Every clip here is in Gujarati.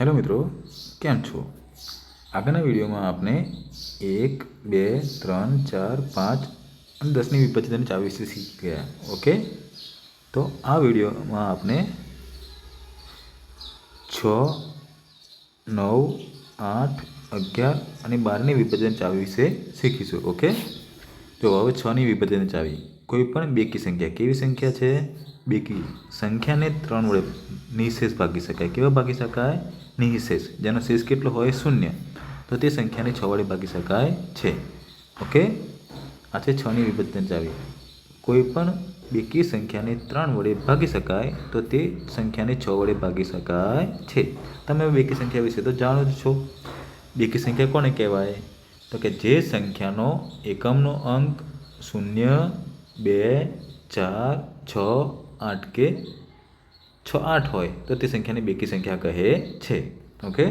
હેલો મિત્રો, કેમ છો? આગળના વિડીયોમાં આપણે એક, બે, ત્રણ, ચાર, પાંચ અને દસની વિપત્તિની ચાવી વિશે શીખી ગયા. ઓકે? તો આ વિડીયોમાં આપણે છ, નવ, આઠ, અગિયાર અને બારની વિપત્તિની ચાવી વિશે શીખીશું. ઓકે? જો હવે છની વિપત્તિની ચાવી કોઈ પણ બેકી સંખ્યા કેવી સંખ્યા છે? બેકી સંખ્યાને ત્રણ વડે નિશેષ ભાગી શકાય. કેવા ભાગી શકાય? નિશેષ જેનો શેષ કેટલો હોય? શૂન્ય. તો તે સંખ્યાને છ વડે ભાગી શકાય છે. ઓકે? આ છે છની વિભજન ચાવી. કોઈ પણ બેકી સંખ્યાને ત્રણ વડે ભાગી શકાય તો તે સંખ્યાને છ વડે ભાગી શકાય છે. તમે બેકી સંખ્યા વિશે તો જાણો જ છો. બેકી સંખ્યા કોને કહેવાય? તો કે જે સંખ્યાનો એકમનો અંક શૂન્ય, બે, ચાર, છ, આઠ કે છ આઠ હોય તો તે સંખ્યાને બેકી સંખ્યા કહે છે. ઓકે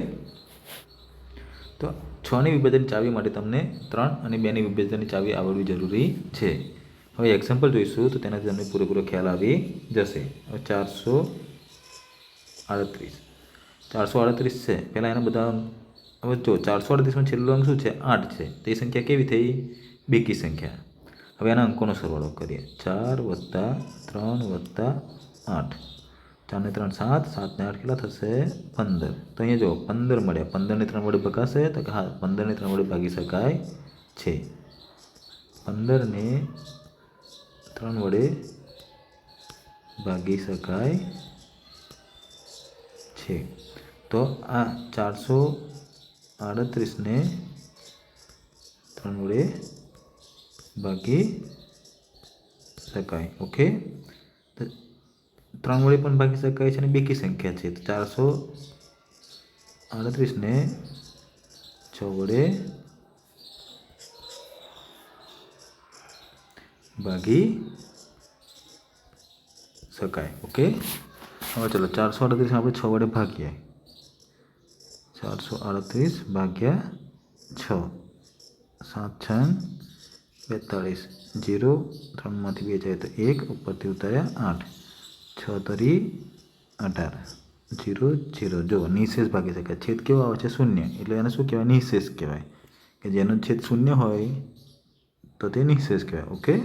તો છની વિભાજન ચાવી માટે તમને ત્રણ અને બેની વિભાજનની ચાવી આવડવી જરૂરી છે. હવે એક્ઝામ્પલ જોઈશું તો તેનાથી તમને પૂરેપૂરો ખ્યાલ આવી જશે. હવે ચારસો આડત્રીસ. ચારસો આડત્રીસ છે. પહેલાં એના બધા, હવે જો ચારસો અડત્રીસમાં છેલ્લો અંક શું છે? આઠ છે. તે સંખ્યા કેવી થઈ? બેકી સંખ્યા. હવે એના અંકોનો સરવાળો કરીએ. ચાર વત્તા ત્રણ વત્તા આઠ. ચારને ત્રણ સાત સાતને આઠ કેટલા થશે? પંદર. તો અહીંયા જો પંદર મળ્યા. પંદરને ત્રણ વડે ભગાશે તો કે હા, પંદરને ત્રણ વડે ભાગી શકાય છે. પંદરને ત્રણ વડે ભાગી શકાય છે. તો આ ચારસો આડત્રીસને ત્રણ વડે ભાગી શકાય. ઓકે? ત્રણ વડે પણ ભાગી શકાય છે અને બેકી સંખ્યા છે. તો ચારસો આડત્રીસને છ વડે ભાગી શકાય. ઓકે? હવે ચલો, ચારસો આડત્રીસ આપણે છ વડે ભાગીએ ચારસો આડત્રીસ ભાગ્યા છ. સાત છ બેતાળીસ. જીરો, ત્રણમાંથી બે જાય તો એક, ઉપરથી ઉતાર્યા આઠ. છ તરી અઢાર. Zero zero. જો, નિશેષ ભાગી શકાય. છેદ કેવો આવે છે? શૂન્ય. એટલે એને શું કહેવાય? નિશેષ કહેવાય. કે જેનો છેદ શૂન્ય હોય, તો તે નિશેષ કહેવાય. ઓકે?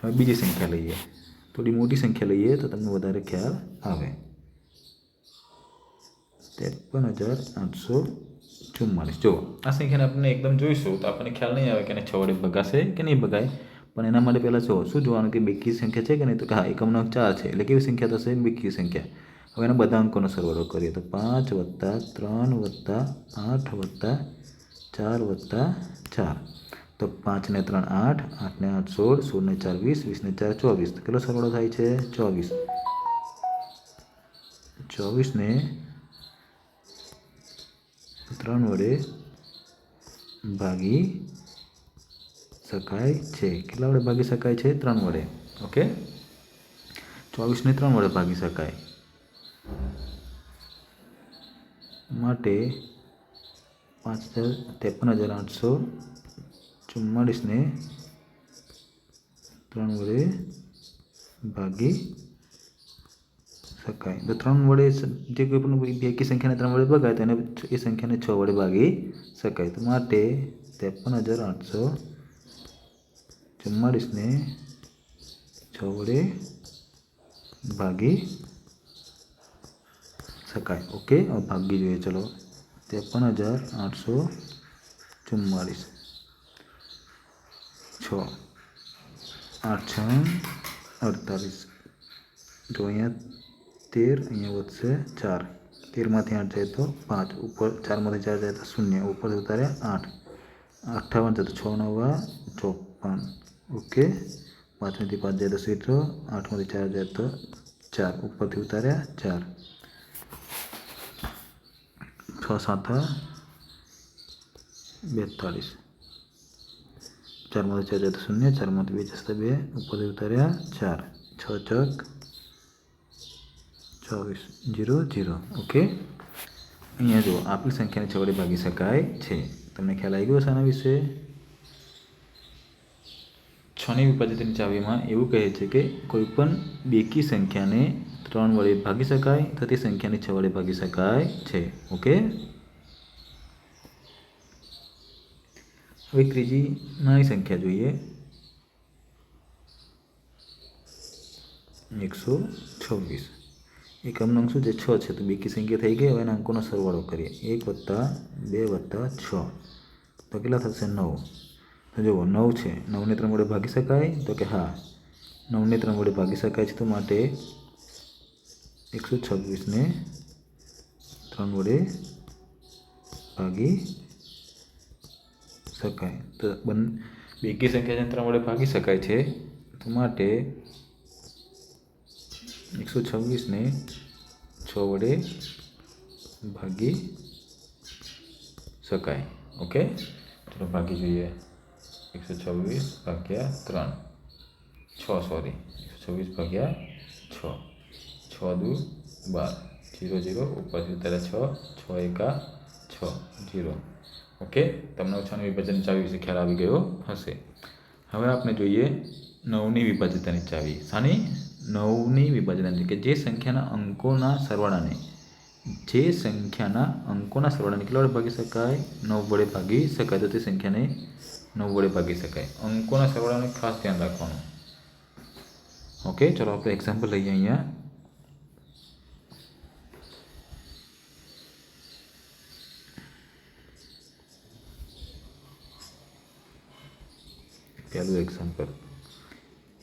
હવે બીજી સંખ્યા લઈએ. થોડી મોટી સંખ્યા લઈએ તો તમને વધારે ખ્યાલ આવે. ત્રેપન હજાર આઠસો ચુમ્માલીસ જો, આ સંખ્યાને આપણે એકદમ જોઈશું તો આપણને ખ્યાલ નહીં આવે કે એને છ વડે ભગાશે કે નહીં ભગાય. પણ એના માટે પહેલાં જો શું જોવાનું કે બેકી સંખ્યા છે કે નહીં? તો કે હા, એકમનો અંક ચાર છે. એટલે કેવી સંખ્યા થશે? બેકી સંખ્યા. હવે એના બધા અંકોનો સરવાળો કરીએ તો પાંચ વત્તા ત્રણ વત્તા આઠ વત્તા ચાર વત્તા ચાર. તો પાંચને ત્રણ આઠ આઠને આઠ સોળ સોળને ચાર વીસ વીસને ચાર ચોવીસ. તો કેટલો સરવાળો થાય છે? ચોવીસ. ચોવીસને ત્રણ વડે ભાગી શકાય છે. કેટલા વડે ભાગી શકાય છે? ત્રણ વડે. ઓકે ચોવીસને ત્રણ વડે ભાગી શકાય. માટે પાંચ હજાર ત્રેપન હજાર આઠસો ચુમ્માળીસને ત્રણ વડે ભાગી શકાય. તો ત્રણ વડે જે કોઈ પણ એકી સંખ્યાને ત્રણ વડે ભગાય તો એને એ સંખ્યાને છ વડે ભાગી શકાય. તો માટે ત્રેપન હજાર આઠસો ચુમ્માળીસને છ વડે ભાગી શકાય. ઓકે ભાગી જોઈએ. ચલો, ત્રેપન હજાર આઠસો ચુમ્માળીસ. છ આઠ છ અડતાલીસ. જો અહીંયા તેર, અહીંયા વધશે ચાર. તેરમાંથી આઠ જાય તો પાંચ. ઉપર ચારમાંથી ચાર જાય તો શૂન્ય. ઉપર ઉતાર્યા આઠ. અઠ્ઠાવન જતો છ નવા ચોપન. ઓકે. પાંચમાંથી પાંચ જાય તો સીધો આઠમાંથી ચાર જાય તો ચાર. ઉપરથી ઉતાર્યા, ચાર. છ, સાત બેતાળીસ. ચારમાંથી ચાર જાય તો શૂન્ય. ચારમાંથી બે જશે બે. ઉપરથી ઉતાર્યા, ચાર. છ ચક ચોવીસ. Zero zero. ઓકે. અહીંયા જુઓ, આપેલ સંખ્યાને છ વડે ભાગી શકાય છે. તમને ખ્યાલ આવી ગયો છે આના વિશે? છની વિભાજિતની ચાવીમાં એવું કહે છે કે કોઈપણ બેકી સંખ્યાને ત્રણ વડે ભાગી શકાય થતી સંખ્યાને છ વડે ભાગી શકાય છે. ઓકે હવે ત્રીજી નાની સંખ્યા જોઈએ. એકસો છવ્વીસ. એકમનો અંક શું છે? છ છે. તો બેકી સંખ્યા થઈ ગઈ. હવે એના અંકોનો સરવાળો કરીએ. એક વત્તા બે વત્તા છ. તો કેટલા થશે? નવ. જુઓ નવ છે, નવને ત્રણ વડે ભાગી શકાય? તો કે હા. નવને ત્રણ વડે ભાગી શકાય છે તો માટે એકસો છવ્વીસને ત્રણ વડે ભાગી શકાય. તો બન, બેકી સંખ્યા છે ત્રણ વડે ભાગી શકાય છે તો માટે એકસો છવ્વીસને છ વડે ભાગી શકાય. ઓકે? ચલો, ભાગી જોઈએ. એકસો છવ્વીસ ભાગ્યા ત્રણ છ સોરી એકસો છવ્વીસ ભાગ્યા છ છ દુ બાર જીરો જીરો ઉપરથી ઉતારે છ છ એકા છ જીરો ઓકે તમને ઓછાનું વિભાજન ચાવી વિશે ખ્યાલ આવી ગયો હશે હવે આપણે જોઈએ નવની વિભાજ્યતાની ચાવી સાની નવની વિભાજ્યતાની કે જે સંખ્યાના અંકોના સરવાળાને જે સંખ્યાના અંકોના સરવાળાને કેટલા વડે ભાગી શકાય નવ વડે ભાગી શકાય તો તે સંખ્યાને નવ વડે ભાગી શકાય. અંકોના સરવાળાનું ખાસ ધ્યાન રાખવાનું. ઓકે ચલો આપણે એક્ઝામ્પલ લઈએ અહીંયા. પહેલું એક્ઝામ્પલ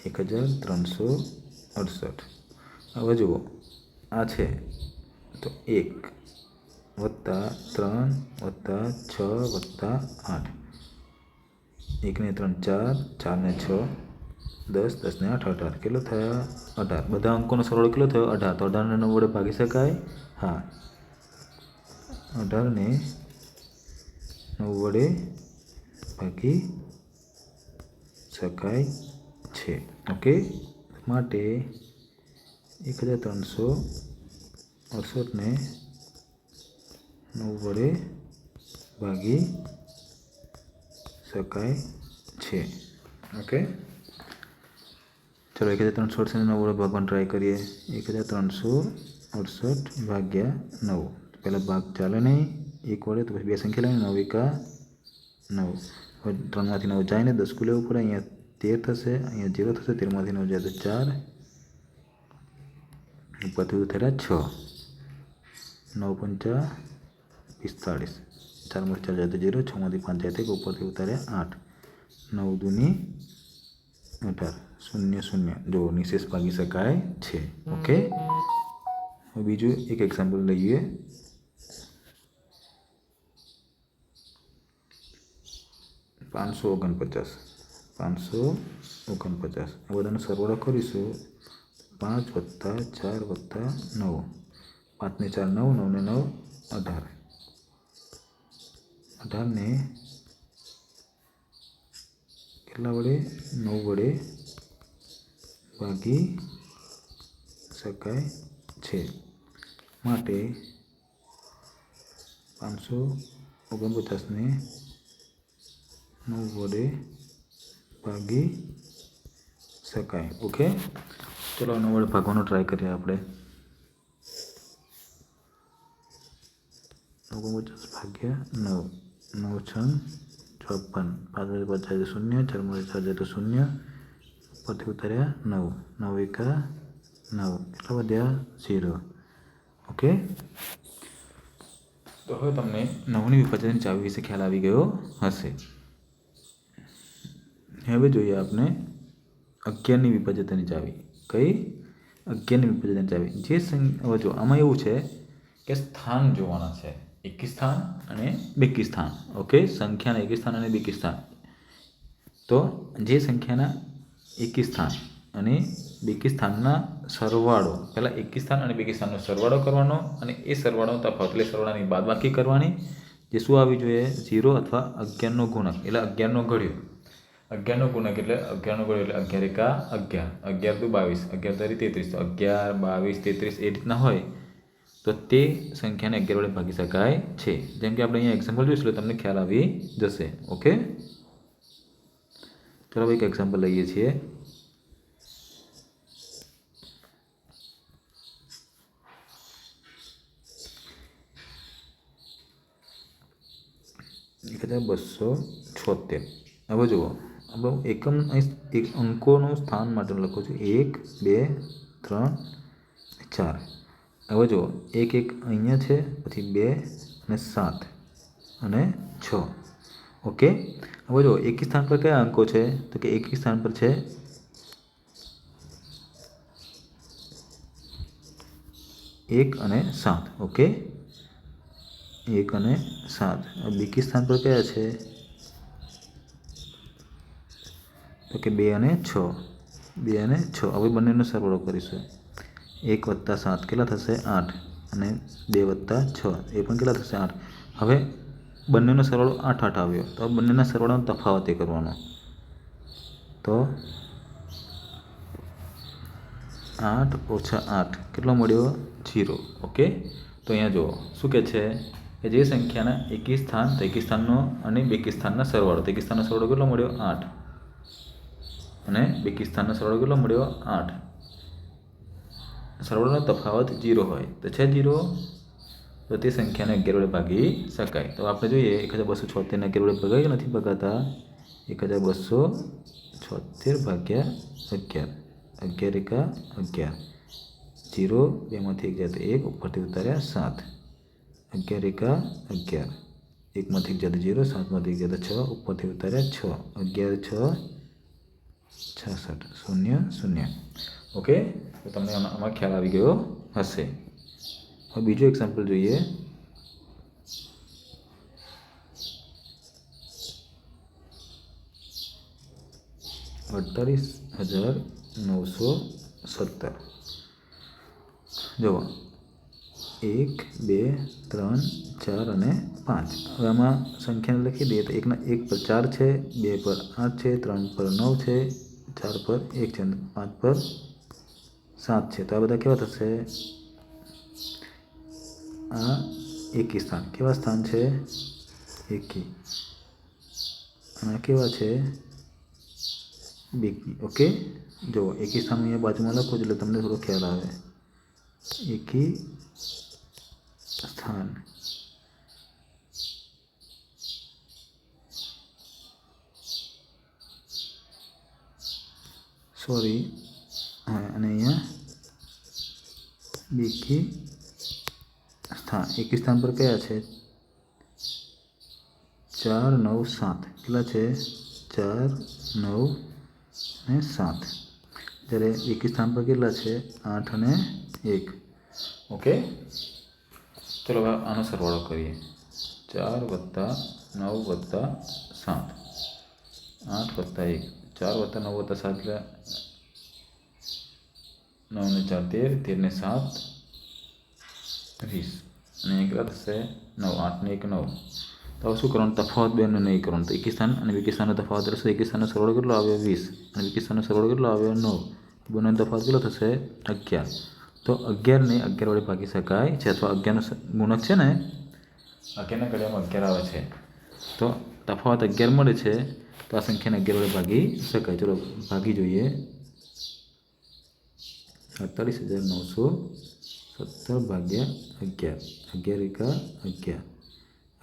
એક હજાર ત્રણસો અડસઠ. હવે જુઓ, આ છે. તો એક વત્તા ત્રણ વત્તા છ વત્તા આઠ. એકને ત્રણ ચાર, ચારને છ, દસ, દસને આઠ, અઢાર. કેટલો થયા? અઢાર. બધા અંકોનો સરવાળો કેટલો થયો? અઢાર. તો અઢારને નવ વડે ભાગી શકાય? હા. અઢારને નવ વડે ભાગી શકાય છે. ઓકે? માટે એક હજાર ત્રણસો અડસઠને નવ વડે ભાગી શકાય છે ઓકે ચલો એક હજાર ત્રણસો અડસઠ નવ વડે ભાગવાનું ટ્રાય કરીએ એક હજાર ત્રણસો અડસઠ ભાગ્યા નવ પહેલાં ભાગ ચાલે નહીં એક વડે તો પછી બે સંખ્યા લઈને નવ એકા નવ હવે ત્રણમાંથી નવ જાય ને દસ કુ લેવું પડે અહીંયા તેર થશે અહીંયા જીરો થશે તેરમાંથી નવ જાય તો ચાર ઉપરથી થયેલા છ નવ પંચા પિસ્તાળીસ ચારમાંથી ચાર જાય તો જીરો છમાંથી પાંચ જાય તો ઉપરથી ઉતાર્યા આઠ નવ દૂની અઢાર શૂન્ય શૂન્ય જો નિશેષ ભાગી શકાય છે ઓકે હવે બીજું એક એક્ઝામ્પલ લઈએ પાંચસો ઓગણપચાસ પાંચસો ઓગણપચાસ આ બધાનો સરવાળો કરીશું પાંચ વત્તા ચાર વત્તા નવ પાંચને ચાર નવ નવને નવ અઢાર અઢારને કેટલા વડે? નવ વડે ભાગી શકાય છે. માટે પાંચસો ઓગણપચાસને નવ વડે ભાગી શકાય. ઓકે? ચલો, નવ વડે ભાગવાનો ટ્રાય કરીએ આપણે. ઓગણપચાસ ભાગ્યા નવ. નવ છ છપ્પન પાછળ તો શૂન્ય ચાર વડે ચાર જાય તો શૂન્ય ઉપરથી ઉતાર્યા નવ નવ એકા નવ કેટલા વધ્યા ઝીરો ઓકે તો હવે તમને નવની વિભાજનની ચાવી વિશે ખ્યાલ આવી ગયો હશે હવે જોઈએ આપણે અગિયારની વિભાજ્યતાની ચાવી કઈ અગિયારની વિભાજ્યતાની ચાવી જે સંખ્યા જો આમાં એવું છે કે સ્થાન જોવાના છે એકી સ્થાન અને બેકી સ્થાન ઓકે સંખ્યાના એકિસ્તાન અને બેકી સ્થાન તો જે સંખ્યાના એકિસ્તાન અને બેકી સ્થાનના સરવાળો, પહેલાં એકિસ્તાન અને બેકિસ્તાનનો સરવાળો કરવાનો અને એ સરવાળો તફાવત એટલે સરવાળાની બાદબાકી કરવાની. જે શું આવવી જોઈએ? ઝીરો અથવા અગિયારનો ગુણક. એટલે અગિયારનો ઘડ્યો. અગિયારનો ગુણક એટલે અગિયારનો ઘડ્યો એટલે અગિયાર એકા અગિયાર. અગિયાર દુ બાવીસ. અગિયાર તારી તેત્રીસ. અગિયાર, બાવીસ, તેત્રીસ એ રીતના હોય. તો તે સંખ્યાને અગિયાર વડે ભાગી શકાય છે. જેમ કે આપણે અહીંયા એક્ઝામ્પલ જોઈશું તમને ખ્યાલ આવી જશે. ઓકે ચાલો એક એક્ઝામ્પલ લઈએ છીએ. એક હજાર બસો છોતેર. હવે જુઓ, આપણો એકમ એક અંકોનું સ્થાન માટે લખું છું. એક, બે, ત્રણ, ચાર. હવે જુઓ, એક એક અહીંયા છે, પછી બે અને સાત અને છ. ઓકે? હવે જુઓ, એકી સ્થાન પર કયા અંકો છે? તો કે એકી સ્થાન પર છે એક અને સાત. ઓકે? એક અને સાત. બીકી સ્થાન પર કયા છે? તો કે બે અને છ. બે અને છ. હવે બંનેનો સરવાળો કરીશું. એક વત્તા સાત કેટલા થશે? આઠ. અને બે વત્તા છ. એ પણ કેટલા થશે? આઠ. હવે બંનેનો સરવાળો આઠ આઠ આવ્યો. તો બંનેના સરવાળાનો તફાવત એ કરવાનો. તો આઠ ઓછા આઠ. કેટલો મળ્યો? Zero okay? તો અહીંયા જુઓ. શું કહે છે? કે જે સંખ્યાના એકી સ્થાન, તો સ્થાનનો અને બેકી સ્થાનના સરવાળો. તો એકી સ્થાનનો સરવાળો કેટલો મળ્યો? આઠ. અને બેકી સ્થાનનો સરવાળો કેટલો મળ્યો? આઠ. સરવાળોનો તફાવત જીરો હોય. તો છે જીરો? તો તે સંખ્યાને અગિયાર વડે ભાગી શકાય. તો આપણે જોઈએ એક હજાર બસો છોતેરને અગિયાર વડે ભગાય નથી ભગાતા? એક હજાર બસો છોતેર ભાગ્યા અગિયાર. અગિયાર એકા અગિયાર. જીરો, બેમાંથી એક જાય તો એક, ઉપરથી ઉતાર્યા સાત. અગિયાર એકા અગિયાર. એકમાંથી એક જાય તો જીરો, સાતમાંથી એક જાય તો છ, ઉપરથી ઉતાર્યા છ. અગિયાર, છ, છાસઠ. શૂન્ય શૂન્ય. ઓકે? તો તમને આમાં ખ્યાલ આવી ગયો હશે. હવે બીજું એક્ઝામ્પલ જોઈએ. અડતાલીસ હજાર નવસો સત્તર. જુઓ. એક, બે, ત્રણ, ચાર અને પાંચ. હવે આમાં સંખ્યાને લખી દઈએ તો એકના એક પર ચાર છે, બે પર આઠ છે, ત્રણ પર નવ છે, ચાર પર એક છે પાંચ પર સાત છે તો આ બધા કેવા થશે આ એકી સ્થાન કેવા સ્થાન છે એકી અને આ કેવા છે બેકી ઓકે જો એકી સ્થાન અહીંયા બાજુમાં લખો એટલે તમને થોડો ખ્યાલ આવે એકી સ્થાન સોરી હા અને અહીંયા બેકી સ્થાન એકી સ્થાન પર કયા છે? ચાર, નવ, સાત. કેટલા છે? ચાર, નવ અને સાત. જ્યારે એકી સ્થાન પર કેટલા છે? આઠ અને એક. ઓકે? ચલો, હવે આનો સરવાળો કરીએ. ચાર વત્તા નવ વત્તા સાત. આઠ વત્તા એક. ચાર વત્તા નવ વત્તા સાત એટલે નવ ને ચાર, તેર. તેર ને સાત. વીસ અને એક કેટલા થશે નવ આઠ ને એક નવ. તો હવે શું કરવાનું? તફાવત બેનો નહીં કરવાનું. તો એકિસ્તાન અને વિકિસ્તાનનો તફાવત રહેશે. એકિસ્તાનનો સરવાળો કેટલો આવ્યો? વીસ. અને વિકિસ્તાનનો સરવાળો કેટલો આવ્યો? નવ. બંનેનો તફાવત કેટલો થશે? અગિયાર. તો અગિયારને અગિયાર વડે ભાગી શકાય છે અથવા અગિયારનો ગુણક છે ને? અગિયારના ઘડિયામાં અગિયાર આવે છે. તો તફાવત અગિયાર મળે છે તો આ સંખ્યાને અગિયાર વડે ભાગી શકાય. ચલો ભાગી જોઈએ. સાડતાલીસ હજાર નવસો સત્તર ભાગ્યા અગિયાર અગિયાર એકા અગિયાર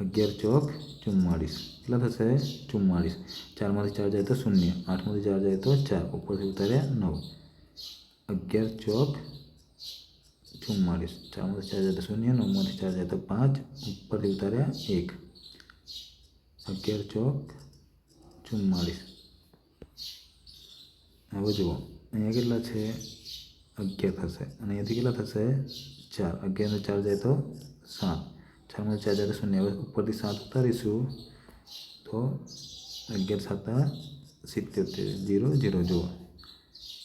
અગિયાર ચોક ચુમ્માળીસ કેટલા થશે ચુમ્માળીસ ચારમાંથી ચાર જાય તો શૂન્ય આઠમાંથી ચાર જાય તો ચાર ઉપરથી ઉતાર્યા નવ અગિયાર ચોક ચુમ્માળીસ ચારમાંથી ચાર જાય તો શૂન્ય નવમાંથી ચાર જાય તો પાંચ ઉપરથી ઉતાર્યા એક અગિયાર ચોક ચુમ્માળીસ હવે જુઓ અહીંયા કેટલા છે અગિયાર થશે. અને અહીંયાથી કેટલા થશે? ચાર. અગિયારને ચાર જાય તો સાત. ચારમાંથી ચાર જાય તો શૂન્ય. હવે ઉપરથી સાત ઉતારીશું તો અગિયાર સાતા સિત્યોતેર. Zero zero. જુઓ.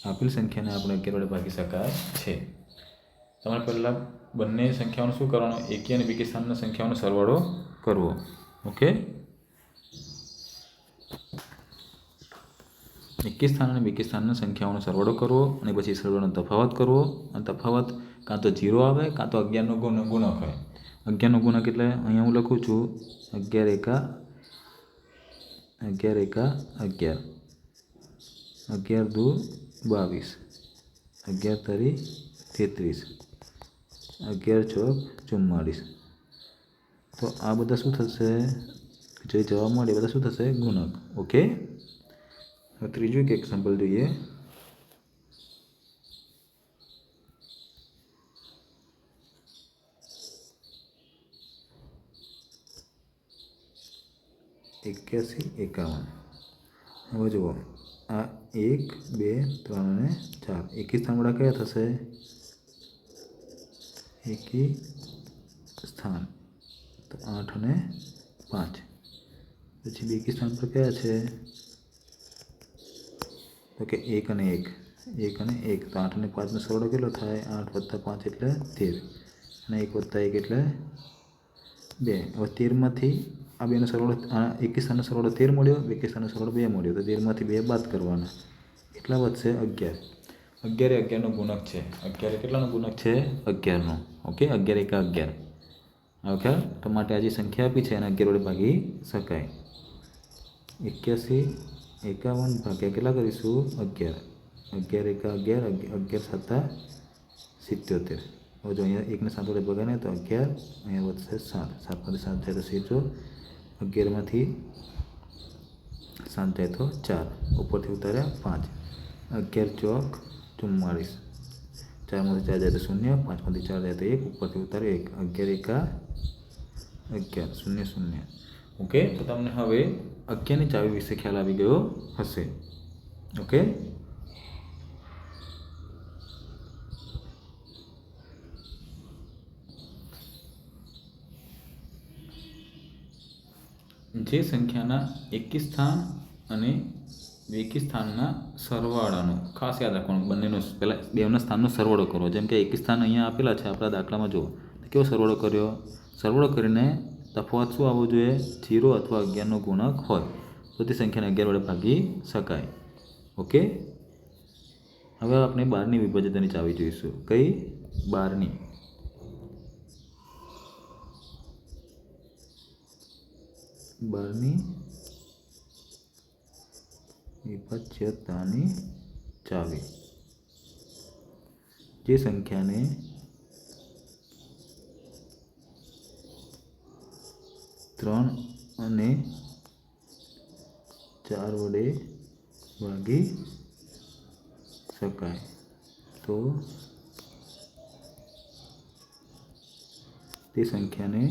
આપેલ સંખ્યાને આપણે અગિયાર વડે ભાગી શકાય છે. તમારે પહેલાં બંને સંખ્યાઓનું શું કરવાનું? એકી અને બીકી સ્થાનના સંખ્યાઓનો સરવાળો કરવો. ઓકે? એકી સ્થાન અને બીકી સ્થાનના સંખ્યાઓનો સરવાળો કરવો અને પછી સરવાળોનો તફાવત કરવો. અને તફાવત કાં તો જીરો આવે, કાં તો અગિયારનો ગુણ ગુણક હોય અગિયારનો ગુણક એટલે અહીંયા હું લખું છું અગિયાર એકા અગિયાર એકા અગિયાર. અગિયાર દુ બાવીસ. અગિયાર તરી તેત્રીસ. અગિયાર ચોક ચુમ્માળીસ. તો આ બધા શું થશે? જે જવાબ મળે એ બધા શું થશે? ગુણક. ઓકે? ત્રીજું એક એક્ઝામ્પલ જોઈએ એક્યાસી એકાવન હવે જુઓ આ એક બે ત્રણ અને ચાર એકી સ્થાનવાળા કયા થશે એકી સ્થાન તો આઠ અને પાંચ પછી બેકી સ્થાન પર કયા છે તો કે એક અને એક. એક અને એક. તો આઠ અને પાંચનો સરવાળો કેટલો થાય? આઠ વત્તા પાંચ એટલે તેર. અને એક વત્તા એક એટલે બે. હવે તેરમાંથી આ બેનો સરવાળો એકી સરવાળો તેર મળ્યો એકવીસાનો સરવાળો બે મળ્યો. તો તેરમાંથી બે બાદ કરવાના. કેટલા વધશે? અગિયાર. અગિયારે અગિયારનો ગુણક છે. અગિયારે કેટલાનો ગુણક છે? અગિયારનો. ઓકે, અગિયાર એકા અગિયાર. ઓકે, તો માટે આ સંખ્યા આપી છે એને અગિયાર વડે ભાગી શકાય. એક્યાસી એકાવન ભાગ્યા કેટલા કરીશું અગિયાર અગિયાર એકા અગિયાર અગિ- અગિયાર સાતા સિત્યોતેર હવે જો અહીંયા એકને સાત વડે ભગાને તો અગિયાર અહીંયા વધશે સાત સાતમાંથી સાત જાય તો સીધો અગિયારમાંથી સાત જાય તો ચાર ઉપરથી ઉતાર્યા પાંચ અગિયાર ચોક ચુમ્માળીસ ચારમાંથી ચાર જાય તો શૂન્ય પાંચમાંથી ચાર જાય તો એક ઉપરથી ઉતારે એક અગિયાર એકા અગિયાર શૂન્ય શૂન્ય ઓકે તો તમને હવે અગિયારની ચાવી વિશે ખ્યાલ આવી ગયો હશે. ઓકે? જે સંખ્યાના એકી સ્થાન અને બેકી સ્થાનના સરવાળાનો, ખાસ યાદ રાખવાનું, બંનેનો પહેલાં બેના સ્થાનનો સરવાળો કરવો જેમ કે એકી સ્થાન અહીંયા આપેલા છે આપણા દાખલામાં જુઓ. કેવો સરવાળો કર્યો? સરવાળો કરીને તફાવત શું આવવો જોઈએ? જીરો અથવા અગિયારનો ગુણક હોય. તો તે સંખ્યાને અગિયાર વડે ભાગી શકાય. ઓકે? હવે આપણે બારની વિભાજ્યતાની ચાવી જોઈશું. કઈ? બારની. બારની વિભાજ્યતાની ચાવી. જે સંખ્યાને ત્રણ અને ચાર વડે ભાગી શકાય તો તે સંખ્યાને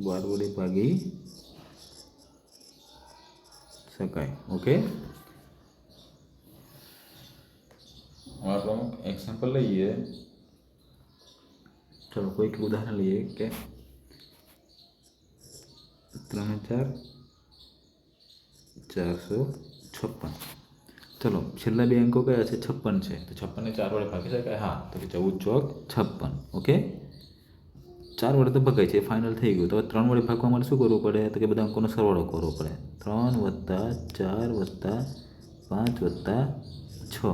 બાર વડે ભાગી શકાય ઓકે હવે આપણે અમુક એક્ઝામ્પલ લઈએ ચલો કોઈક ઉદાહરણ લઈએ કે ત્રણ હજાર ચારસો છપ્પન. ચલો, છેલ્લા બે અંકો કયા છે? છપ્પન છે. તો છપ્પનને ચાર વડે ભાગી શકાય? હા. તો કે ચૌદ ચોક છપ્પન. ઓકે? ચાર વડે તો ભગાય છે. ફાઇનલ થઈ ગયું. તો ત્રણ વડે ભાગવા માટે શું કરવું પડે? તો કે બધા અંકોનો સરવાળો કરવો પડે. ત્રણ વત્તા ચાર વત્તા પાંચ વત્તા છ.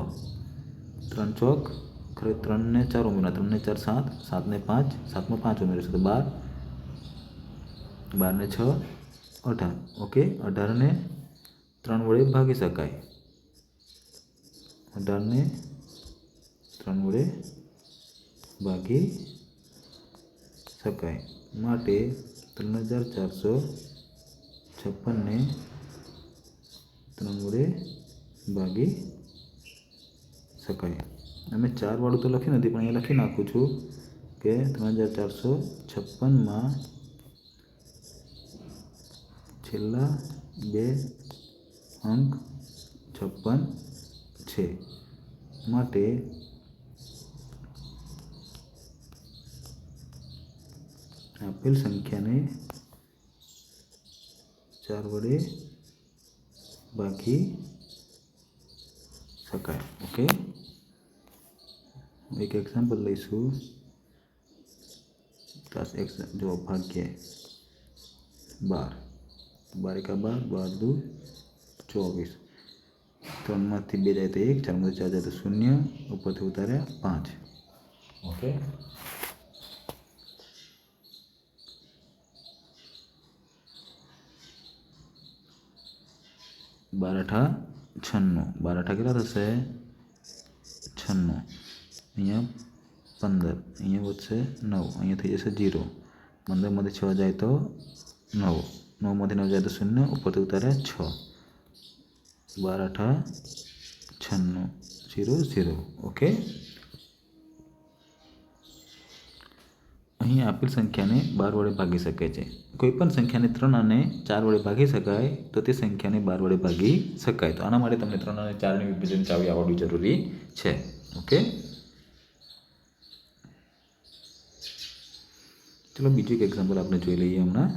ત્રણ ચોક, ખરે ત્રણને ચાર ઉમેરા. ત્રણને ચાર સાત. સાતને પાંચ. સાતમાં પાંચ ઉમેરીશું તો બાર. બારને છ, અઢાર. ઓકે? અઢારને ત્રણ વડે ભાગી શકાય. અઢારને ત્રણ વડે ભાગી શકાય. માટે ત્રણ હજાર ચારસો છપ્પનને ત્રણ વડે ભાગી શકાય. અમે ચાર વાળું તો લખ્યું નથી, પણ અહીંયા લખી નાખું છું કે ત્રણ હજાર ચારસો છપ્પનમાં છેલ્લા બે અંક છપ્પન છે. માટે આપેલ સંખ્યાને ચાર વડે બાકી શકાય. ઓકે એક એક્ઝામ્પલ લઈશું. ક્લાસ એક્સ જો ભાગ્ય બાર. બાર એકા બાર બાર દુ ચોવીસ. ત્રણમાંથી બે જાય તો એક ચારમાંથી ચાર જાય તો શૂન્ય ઉપરથી ઉતાર્યા પાંચ. ઓકે. બાર અઠા છન્નું. બાર અઠા કેટલા થશે? છન્નું. અહીંયા પંદર. અહીંયા વધશે નવ. અહીંયા થઈ જશે જીરો. પંદરમાંથી છ જાય તો નવ. નવમાંથી નવ જાય તો શૂન્ય ઉપરથી ઉતાર્યા છ બાર અઠા છન્નું ઝીરો ઝીરો ઓકે અહીં આપેલ સંખ્યાને બાર વડે ભાગી શકાય છે કોઈ પણ સંખ્યાને ત્રણ અને ચાર વડે ભાગી શકાય તો તે સંખ્યાને બાર વડે ભાગી શકાય તો આના માટે તમને ત્રણ અને ચારની વિભાજન ચાવી આવડવી જરૂરી છે ઓકે ચલો બીજું એક એક્ઝામ્પલ આપણે જોઈ લઈએ હમણાં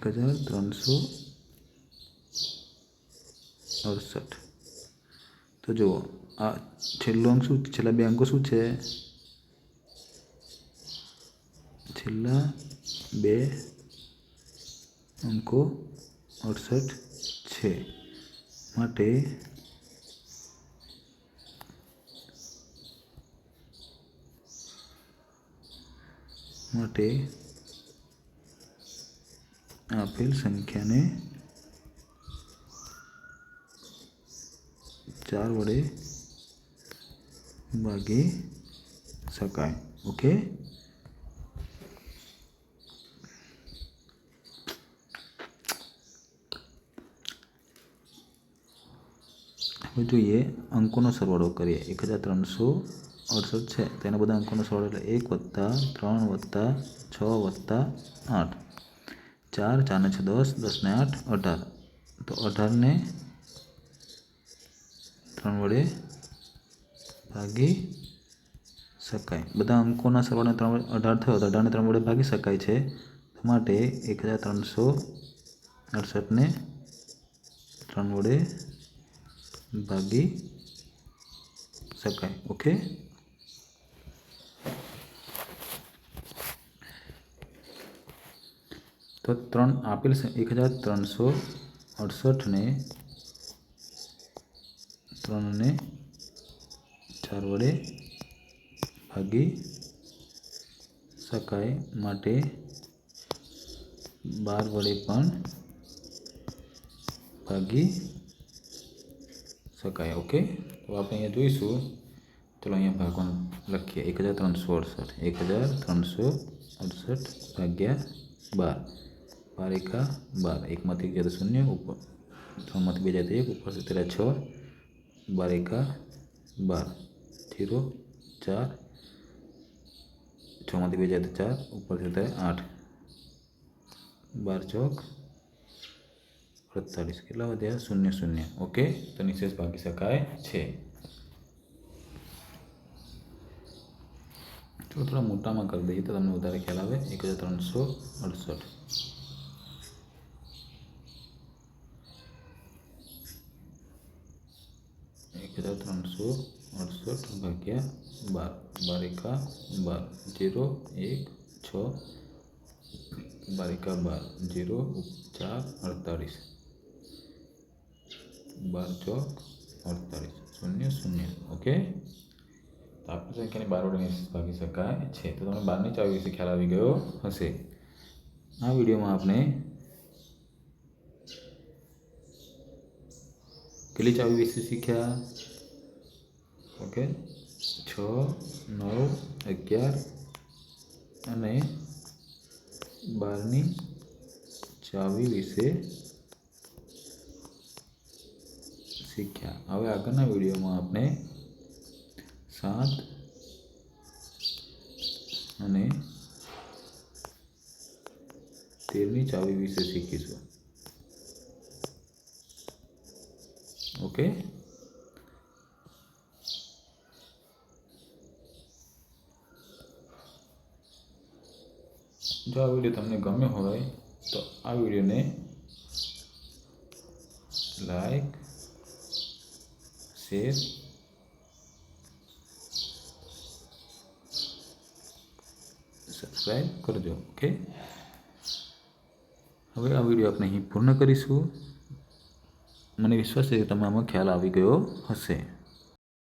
એક હજાર ત્રણસો અડસઠ. તો જુઓ, આ છેલ્લો અંક શું છેલ્લા બે અંકો શું છે? છેલ્લા બે અંકો અડસઠ છે. માટે માટે આપેલ સંખ્યાને ચાર વડે ભાગી શકાય. ઓકે હવે જોઈએ અંકોનો સરવાળો કરીએ. એક હજાર ત્રણસો અડસઠ છે. તેના બધા અંકોનો સરવાળો એટલે એક વત્તા ત્રણ વત્તા છ વત્તા આઠ. ચાર ચારને છ દસ દસને આઠ અઢાર તો અઢારને ત્રણ વડે ભાગી શકાય બધા અંકોના સરવાળાને ત્રણ વડે અઢાર થયો તો અઢારને ત્રણ વડે ભાગી શકાય છે માટે એક હજાર ત્રણસો અડસઠને ત્રણ વડે ભાગી શકાય ઓકે તો ત્રણ આપેલ છે એક હજાર ત્રણસો અડસઠને ત્રણને ચાર વડે ભાગી શકાય માટે બાર વડે પણ ભાગી શકાય ઓકે તો આપણે અહીંયા જોઈશું ચલો અહીંયા ભાગવાનું લખીએ એક હજાર ત્રણસો અડસઠ એક હજાર ત્રણસો અડસઠ ભાગ્યા બાર બાર એકા બાર એકમાંથી જાય તો શૂન્ય ઉપર ત્રણમાંથી બે જાય તો એક ઉપર તેરા છ બાર એકા બાર જીરો ચાર છમાંથી બે જાય તો ચાર ઉપરથી થાય આઠ બાર ચોક અડતાલીસ કેટલા વધ્યા શૂન્ય શૂન્ય ઓકે તો નિશેષ ભાગી શકાય છે જો થોડા મોટામાં કરી દઈએ તો તમને વધારે ખ્યાલ આવે એક હજાર ત્રણસો અડસઠ એક ત્રણસો અડસઠ ભાગ્યા બાર બાર એકા બાર જીરો એક છ બાર એકા બાર જીરો ચાર અડતાલીસ બાર ચોક અડતાળીસ શૂન્ય શૂન્ય ઓકે આપણી સંખ્યાને બાર વડે ભાગી શકાય છે તો તમને બારની ચાવી વિશે ખ્યાલ આવી ગયો હશે આ વિડીયોમાં આપણે કેટલી ચાવી વિશે શીખ્યા ઓકે છ નવ અગિયાર અને બારની ચાવી વિશે શીખ્યા હવે આગળના વિડીયોમાં આપણે સાત અને તેરની ચાવી વિશે શીખીશું ઓકે જો આ વીડિયો તમને ગમ્યો હોય તો આ વિડીયોને લાઈક શેર સબસ્ક્રાઈબ કરજો ઓકે હવે આ વીડિયો આપણે અહીં પૂર્ણ કરીશું મને વિશ્વાસ છે કે તમે આમાં ખ્યાલ આવી ગયો હશે.